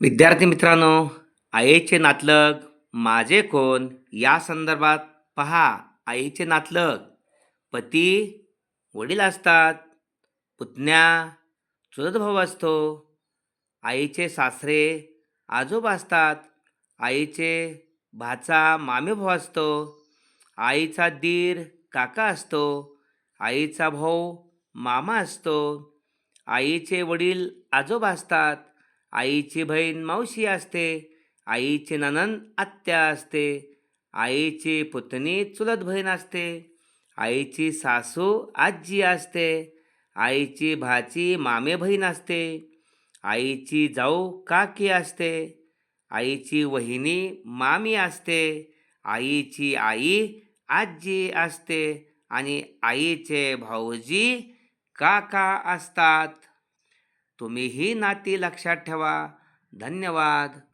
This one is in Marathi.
विद्यार्थी मित्रांनो आईचे नातलग माझे कोण या संदर्भात पहा आईचे नातलग. पती वडील असतात पुतण्या चुलत भाऊ असतो आईचे सासरे आजोबा असतात आईचे भाचा मामे भाऊ असतो आईचा दीर काका असतो आईचा भाऊ मामा असतो आईचे वडील आजोबा असतात आईची बहीण मावशी असते आईची ननंद आत्या असते आईची पुतणी चुलत बहीण असते आईची सासू आजी असते आईची भाची मामे बहीण असते आईची जाऊ काकी असते आईची वहिनी मामी असते आईची आई आजी असते आणि आईचे भाऊजी काका असतात. तुम्ही ही नाती लक्षात ठेवा. धन्यवाद.